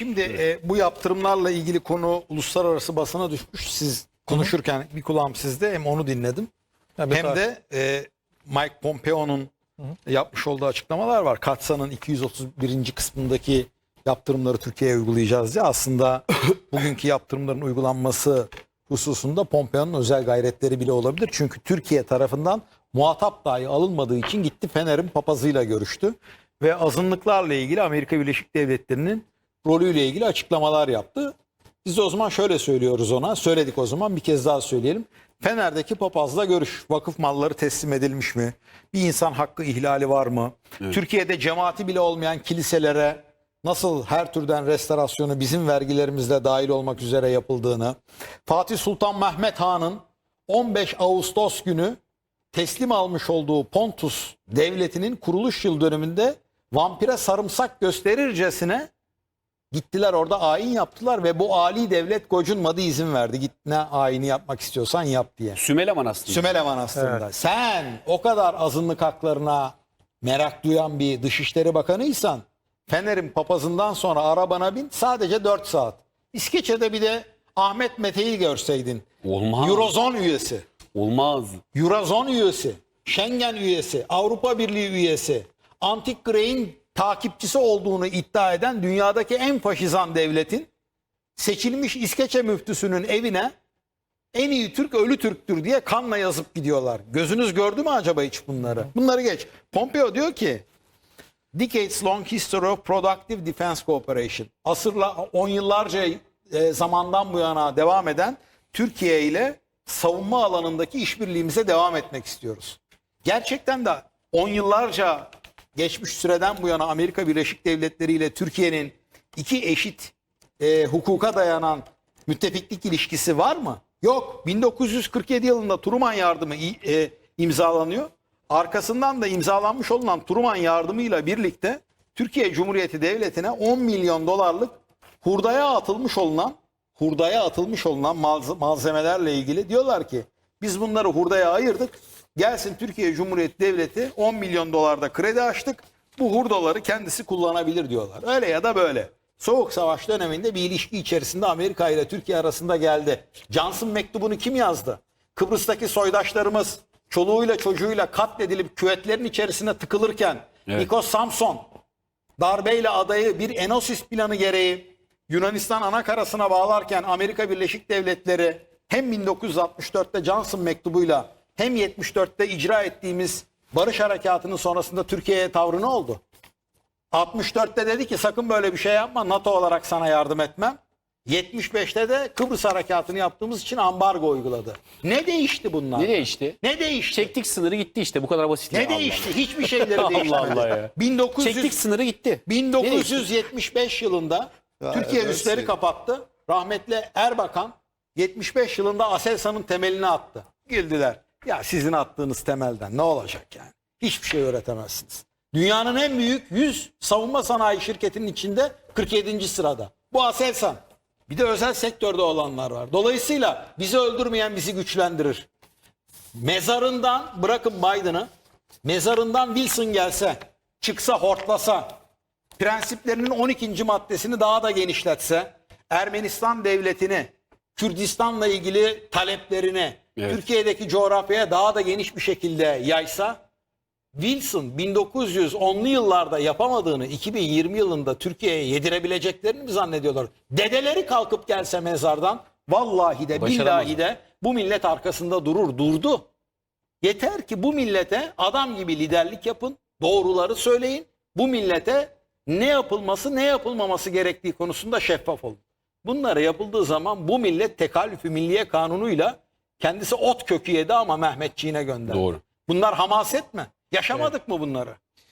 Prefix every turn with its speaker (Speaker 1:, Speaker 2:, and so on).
Speaker 1: Şimdi e, bu yaptırımlarla ilgili konu uluslararası basına düşmüş. Siz konuşurken bir kulağım sizde hem onu dinledim.
Speaker 2: Evet,
Speaker 1: hem
Speaker 2: abi.
Speaker 1: de e, Mike Pompeo'nun yapmış olduğu açıklamalar var. Katsa'nın 231. kısmındaki yaptırımları Türkiye'ye uygulayacağız diye. Aslında bugünkü yaptırımların uygulanması hususunda Pompeo'nun özel gayretleri bile olabilir. Çünkü Türkiye tarafından muhatap dahi alınmadığı için gitti Fener'in papazıyla görüştü. Ve azınlıklarla ilgili Amerika Birleşik Devletleri'nin rolüyle ilgili açıklamalar yaptı. Biz de o zaman şöyle söylüyoruz ona. Söyledik o zaman bir kez daha söyleyelim. Fener'deki papazla görüş. Vakıf malları teslim edilmiş mi? Bir insan hakkı ihlali var mı? Türkiye'de cemaati bile olmayan kiliselere nasıl her türden restorasyonu bizim vergilerimizle dahil olmak üzere yapıldığını, Fatih Sultan Mehmet Han'ın 15 Ağustos günü teslim almış olduğu Pontus devletinin kuruluş yıl dönümünde vampire sarımsak gösterircesine gittiler orada ayin yaptılar ve bu ali devlet gocunmadı izin verdi. Git ne ayini yapmak istiyorsan yap diye.
Speaker 3: Sümele Manastırı.
Speaker 1: Sümele Manastırı'nda. Sen o kadar azınlık haklarına merak duyan bir Dışişleri Bakanıysan Fener'in papazından sonra arabana bin sadece 4 saat. İskeçe'de bir de Ahmet Mete'yi görseydin.
Speaker 3: Olmaz.
Speaker 1: Eurozon üyesi.
Speaker 3: Olmaz.
Speaker 1: Eurozon üyesi, Schengen üyesi, Avrupa Birliği üyesi, Antik Grey'in takipçisi olduğunu iddia eden dünyadaki en faşizan devletin seçilmiş İskeçe müftüsünün evine en iyi Türk ölü Türktür diye kanla yazıp gidiyorlar. Gözünüz gördü mü acaba hiç bunları? Bunları geç. Pompeo diyor ki Decades long history of productive defense cooperation. Asırla, on yıllarca e, zamandan bu yana devam eden Türkiye ile savunma alanındaki işbirliğimize devam etmek istiyoruz. Gerçekten de on yıllarca geçmiş süreden bu yana Amerika Birleşik Devletleri ile Türkiye'nin iki eşit e, hukuka dayanan müttefiklik ilişkisi var mı? Yok. 1947 yılında Truman yardımı e, imzalanıyor. Arkasından da imzalanmış olunan Truman yardımıyla birlikte Türkiye Cumhuriyeti Devleti'ne 10 milyon dolarlık hurdaya atılmış olunan hurdaya atılmış olunan malze- malzemelerle ilgili diyorlar ki biz bunları hurdaya ayırdık. Gelsin Türkiye Cumhuriyeti Devleti 10 milyon dolarda kredi açtık. Bu hurdaları kendisi kullanabilir diyorlar. Öyle ya da böyle. Soğuk Savaş döneminde bir ilişki içerisinde Amerika ile Türkiye arasında geldi. Johnson mektubunu kim yazdı? Kıbrıs'taki soydaşlarımız çoluğuyla çocuğuyla katledilip küvetlerin içerisine tıkılırken
Speaker 3: Evet.
Speaker 1: Nikos Samson darbeyle adayı bir Enosis planı gereği Yunanistan ana karasına bağlarken Amerika Birleşik Devletleri hem 1964'te Johnson mektubuyla hem 74'te icra ettiğimiz barış harekatının sonrasında Türkiye'ye tavrı ne oldu? 64'te dedi ki sakın böyle bir şey yapma NATO olarak sana yardım etmem. 75'te de Kıbrıs harekatını yaptığımız için ambargo uyguladı. Ne değişti bunlar?
Speaker 3: Ne değişti?
Speaker 1: Ne değişti?
Speaker 3: Çektik sınırı gitti işte bu kadar basit.
Speaker 1: ne
Speaker 3: ya. Allah
Speaker 1: değişti? Hiçbir şeyleri
Speaker 3: Allah
Speaker 1: değişmedi.
Speaker 3: Allah ya.
Speaker 1: 1900
Speaker 3: Çektik sınırı gitti. Ne değişti?
Speaker 1: 1975 yılında Türkiye
Speaker 2: evet,
Speaker 1: üsleri
Speaker 2: evet.
Speaker 1: kapattı. Rahmetli Erbakan 75 yılında Aselsan'ın temelini attı. Güldüler. Ya sizin attığınız temelden ne olacak yani? Hiçbir şey öğretemezsiniz. Dünyanın en büyük 100 savunma sanayi şirketinin içinde 47. sırada. Bu Aselsan. Bir de özel sektörde olanlar var. Dolayısıyla bizi öldürmeyen bizi güçlendirir. Mezarından bırakın Biden'ı mezarından Wilson gelse çıksa hortlasa prensiplerinin 12. maddesini daha da genişletse Ermenistan devletini Kürdistan'la ilgili taleplerini
Speaker 3: Evet.
Speaker 1: Türkiye'deki coğrafyaya daha da geniş bir şekilde yaysa Wilson 1910'lu yıllarda yapamadığını 2020 yılında Türkiye'ye yedirebileceklerini mi zannediyorlar? Dedeleri kalkıp gelse mezardan vallahi de billahi de bu millet arkasında durur durdu. Yeter ki bu millete adam gibi liderlik yapın, doğruları söyleyin. Bu millete ne yapılması ne yapılmaması gerektiği konusunda şeffaf olun. Bunları yapıldığı zaman bu millet tekallüfü milliye kanunuyla kendisi ot kökü yedi ama Mehmetçiğine gönderdi.
Speaker 3: Doğru.
Speaker 1: Bunlar hamaset mi? Yaşamadık mı bunları?